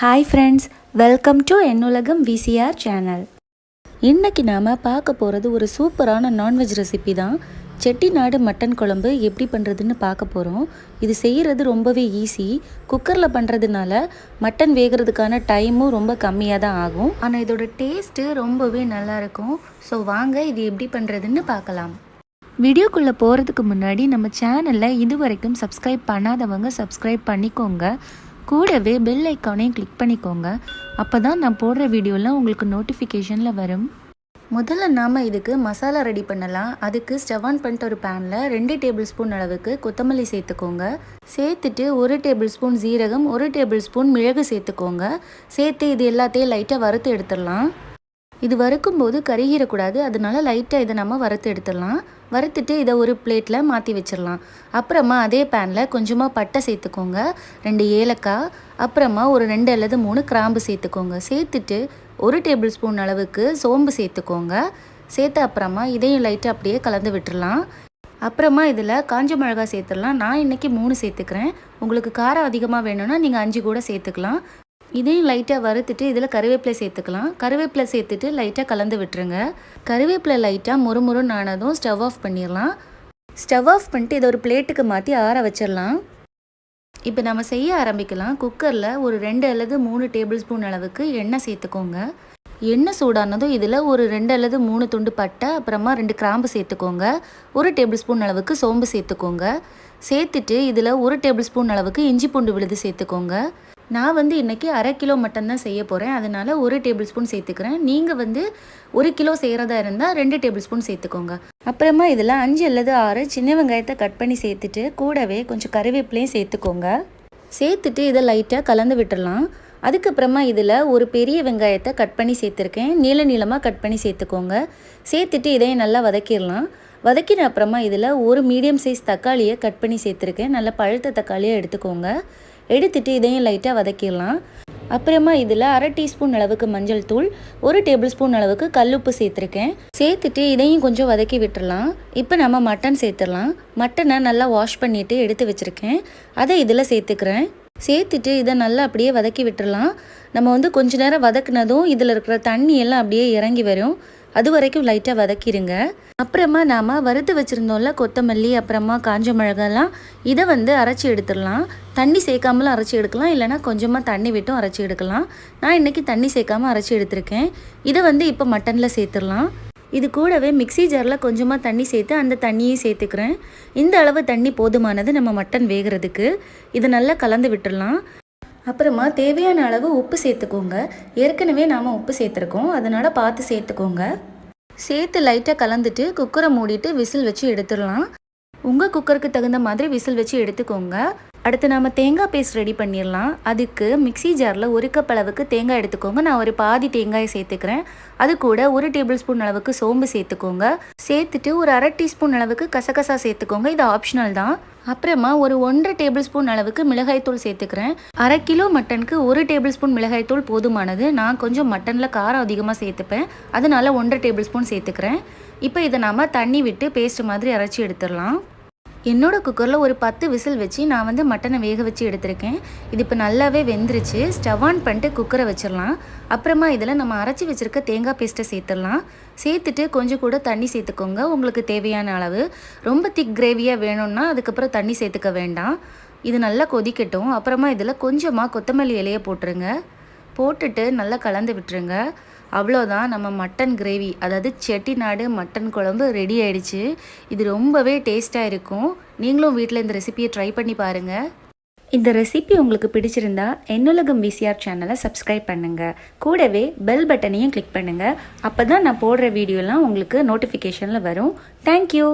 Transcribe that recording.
Hi friends welcome to Ennulagam VCR channel இன்றைக்கி நாம் பார்க்க போகிறது ஒரு சூப்பரான நான்வெஜ் ரெசிபி தான். செட்டிநாடு மட்டன் குழம்பு எப்படி பண்ணுறதுன்னு பார்க்க போகிறோம் இது செய்கிறது ரொம்பவே ஈஸி குக்கரில் பண்ணுறதுனால மட்டன் வேகிறதுக்கான டைமும் ரொம்ப கம்மியாக தான் ஆகும். ஆனால் இதோட டேஸ்ட்டு ரொம்பவே நல்லாயிருக்கும் ஸோ வாங்க இது எப்படி பண்ணுறதுன்னு பார்க்கலாம். வீடியோக்குள்ளே போகிறதுக்கு முன்னாடி நம்ம சேனலில் இது வரைக்கும் சப்ஸ்கிரைப் பண்ணாதவங்க சப்ஸ்கிரைப் பண்ணிக்கோங்க. கூடவே பெல் ஐக்கானையும் கிளிக் பண்ணிக்கோங்க. அப்போ தான் நான் போடுற வீடியோலாம் உங்களுக்கு நோட்டிஃபிகேஷனில் வரும். முதல்ல நாம் இதுக்கு மசாலா ரெடி பண்ணலாம். அதுக்கு ஸ்டவ் ஆன் பண்ணிட்டு ஒரு பேனில் ரெண்டு டேபிள் ஸ்பூன் அளவுக்கு கொத்தமல்லி சேர்த்துக்கோங்க. சேர்த்துட்டு ஒரு டேபிள் ஸ்பூன் ஜீரகம் ஒரு டேபிள் ஸ்பூன் மிளகு சேர்த்துக்கோங்க. சேர்த்து இது எல்லாத்தையும் லைட்டாக வறுத்து எடுத்துடலாம். இது வறுக்கும்போது கருகிடக்கூடாது. அதனால லைட்டாக இதை நம்ம வறுத்து எடுத்துடலாம். வறுத்துட்டு இதை ஒரு பிளேட்டில் மாற்றி வச்சிடலாம். அப்புறமா அதே பேனில் கொஞ்சமாக பட்டை சேர்த்துக்கோங்க. ரெண்டு ஏலக்காய். அப்புறமா ஒரு ரெண்டு அல்லது மூணு கிராம்பு சேர்த்துக்கோங்க. சேர்த்துட்டு ஒரு டேபிள் ஸ்பூன் அளவுக்கு சோம்பு சேர்த்துக்கோங்க. சேர்த்த அப்புறமா இதையும் லைட்டாக அப்படியே கலந்து விட்டுடலாம். அப்புறமா இதில் காஞ்ச மிளகாய் சேர்த்துடலாம். நான் இன்றைக்கி மூணு சேர்த்துக்கிறேன். உங்களுக்கு காரம் அதிகமாக வேணும்னா நீங்கள் அஞ்சு கூட சேர்த்துக்கலாம். இதையும் லைட்டாக வறுத்துட்டு இதில் கருவேப்பிலை சேர்த்துக்கலாம். கருவேப்பிலை சேர்த்துட்டு லைட்டாக கலந்து விட்டுருங்க. கருவேப்பிலை லைட்டாக முறுமுறுன்னு ஆனதும் ஸ்டவ் ஆஃப் பண்ணிடலாம் ஸ்டவ் ஆஃப் பண்ணிட்டு இதை ஒரு பிளேட்டுக்கு மாற்றி ஆற வச்சிடலாம் இப்போ நம்ம செய்ய ஆரம்பிக்கலாம். குக்கரில் ஒரு ரெண்டு அல்லது மூணு டேபிள் ஸ்பூன் அளவுக்கு எண்ணெய் சேர்த்துக்கோங்க. எண்ணெய் சூடானதும் இதில் ஒரு ரெண்டு அல்லது மூணு துண்டு பட்டை அப்புறமா ரெண்டு கிராம்பு சேர்த்துக்கோங்க. ஒரு டேபிள் ஸ்பூன் அளவுக்கு சோம்பு சேர்த்துக்கோங்க. சேர்த்துட்டு இதில் ஒரு டேபிள் ஸ்பூன் அளவுக்கு இஞ்சி பூண்டு விழுது சேர்த்துக்கோங்க. நான் வந்து இன்றைக்கி அரை கிலோ மட்டும்தான் செய்ய போகிறேன் அதனால் ஒரு டேபிள் ஸ்பூன் சேர்த்துக்கிறேன். நீங்கள் வந்து ஒரு கிலோ செய்கிறதா இருந்தால் ரெண்டு டேபிள் ஸ்பூன் சேர்த்துக்கோங்க. அப்புறமா இதில் அஞ்சு அல்லது ஆறு சின்ன வெங்காயத்தை கட் பண்ணி சேர்த்துட்டு கூடவே கொஞ்சம் கருவேப்பிலையும் சேர்த்துக்கோங்க. சேர்த்துட்டு இதை லைட்டாக கலந்து விட்டுடலாம் அதுக்கப்புறமா இதில் ஒரு பெரிய வெங்காயத்தை கட் பண்ணி சேர்த்துருக்கேன். நீள நீளமாக கட் பண்ணி சேர்த்துக்கோங்க. சேர்த்துட்டு இதையும் நல்லா வதக்கிடலாம். வதக்கின அப்புறமா இதில் ஒரு மீடியம் சைஸ் தக்காளியை கட் பண்ணி சேர்த்துருக்கேன். நல்ல பழுத்த தக்காளியை எடுத்துக்கோங்க. எடுத்துட்டு இதையும் லைட்டாக வதக்கிடலாம். அப்புறமா இதில் அரை டீஸ்பூன் அளவுக்கு மஞ்சள் தூள் ஒரு டேபிள் ஸ்பூன் அளவுக்கு கல்லுப்பு சேர்த்துருக்கேன். சேர்த்துட்டு இதையும் கொஞ்சம் வதக்கி விட்டுடலாம். இப்போ நம்ம மட்டன் சேர்த்துடலாம். மட்டனை நல்லா வாஷ் பண்ணிவிட்டு எடுத்து வச்சுருக்கேன். அதை இதில் சேர்த்துக்கிறேன். சேர்த்துட்டு இதை நல்லா அப்படியே வதக்கி விட்டுடலாம். நம்ம வந்து கொஞ்ச நேரம் வதக்குனதும் இதில் இருக்கிற தண்ணி எல்லாம் அப்படியே இறங்கி வரும். அது வரைக்கும் லைட்டாக வதக்கிடுங்க அப்புறமா நாம் வறுத்து வச்சுருந்தோம்ல கொத்தமல்லி அப்புறமா காஞ்ச மிளகாலாம் இதை வந்து அரைச்சி எடுத்துடலாம். தண்ணி சேர்க்காமலும் அரைச்சி எடுக்கலாம் இல்லைனா கொஞ்சமாக தண்ணி விட்டும் அரைச்சி எடுக்கலாம். நான் இன்றைக்கி தண்ணி சேர்க்காமல் அரைச்சி எடுத்திருக்கேன். இதை வந்து இப்போ மட்டனில் சேர்த்துடலாம். இது கூடவே மிக்சி ஜாரில் கொஞ்சமாக தண்ணி சேர்த்து அந்த தண்ணியும் சேர்த்துக்கிறேன். இந்த அளவு தண்ணி போதுமானது நம்ம மட்டன் வேகிறதுக்கு. இது நல்லா கலந்து விட்டுடலாம். அப்புறமா தேவையான அளவு உப்பு சேர்த்துக்கோங்க. ஏற்கனவே நாம் உப்பு சேர்த்துருக்கோம். அதனால் பார்த்து சேர்த்துக்கோங்க. சேர்த்து லைட்டாக கலந்துட்டு குக்கரை மூடிட்டு விசில் வச்சு எடுத்துடலாம். உங்கள் குக்கருக்கு தகுந்த மாதிரி விசில் வச்சு எடுத்துக்கோங்க. அடுத்து நாம் தேங்காய் பேஸ்ட் ரெடி பண்ணிடலாம். அதுக்கு மிக்சி ஜாரில் ஒரு கப் அளவுக்கு தேங்காய் எடுத்துக்கோங்க. நான் ஒரு பாதி தேங்காயை சேர்த்துக்கிறேன். அது கூட ஒரு டேபிள் ஸ்பூன் அளவுக்கு சோம்பு சேர்த்துக்கோங்க. சேர்த்துட்டு ஒரு அரை டீஸ்பூன் அளவுக்கு கசகசா சேர்த்துக்கோங்க. இது ஆப்ஷனல் தான். அப்புறமா ஒரு ஒன்றரை டேபிள் ஸ்பூன் அளவுக்கு மிளகாய்த்தூள் சேர்த்துக்கிறேன். அரை கிலோ மட்டனுக்கு ஒரு டேபிள் ஸ்பூன் மிளகாய்த்தூள் போதுமானது. நான் கொஞ்சம் மட்டனில் காரம் அதிகமாக சேர்த்துப்பேன். அதனால ஒன்றரை டேபிள் ஸ்பூன் சேர்த்துக்கிறேன். இப்போ இதை நாம் தண்ணி விட்டு பேஸ்ட் மாதிரி அரைச்சி எடுத்துடலாம். என்னோடய குக்கரில் ஒரு பத்து விசில் வச்சு நான் வந்து மட்டனை வேக வச்சு எடுத்திருக்கேன். இது இப்போ நல்லாவே வெந்துருச்சு. ஸ்டவ் ஆன் பண்ணிட்டு குக்கரை வச்சிடலாம் அப்புறமா இதில் நம்ம அரைச்சி வச்சுருக்க தேங்காய் பேஸ்ட்டை சேர்த்துடலாம் சேர்த்துட்டு கொஞ்சம் கூட தண்ணி சேர்த்துக்கோங்க. உங்களுக்கு தேவையான அளவு. ரொம்ப திக் கிரேவியாக வேணும்னா அதுக்கப்புறம் தண்ணி சேர்த்துக்க வேண்டாம். இது நல்லா கொதிக்கட்டும். அப்புறமா இதில் கொஞ்சமாக கொத்தமல்லி இலையை போட்டுருங்க. போட்டுட்டு நல்லா கலந்து விட்டுருங்க. அவ்வளோதான். நம்ம மட்டன் கிரேவி அதாவது செட்டிநாடு மட்டன் குழம்பு ரெடி ஆயிடுச்சு. இது ரொம்பவே டேஸ்ட்டாக இருக்கும். நீங்களும் வீட்டில் இந்த ரெசிபியை ட்ரை பண்ணி பாருங்கள் இந்த ரெசிபி உங்களுக்கு பிடிச்சிருந்தா என்னுலகம் விசிஆர் சேனலை சப்ஸ்கிரைப் பண்ணுங்கள் கூடவே பெல் பட்டனையும் கிளிக் பண்ணுங்கள் அப்போ தான் நான் போடுற வீடியோலாம் உங்களுக்கு நோட்டிஃபிகேஷனில் வரும். தேங்க்யூ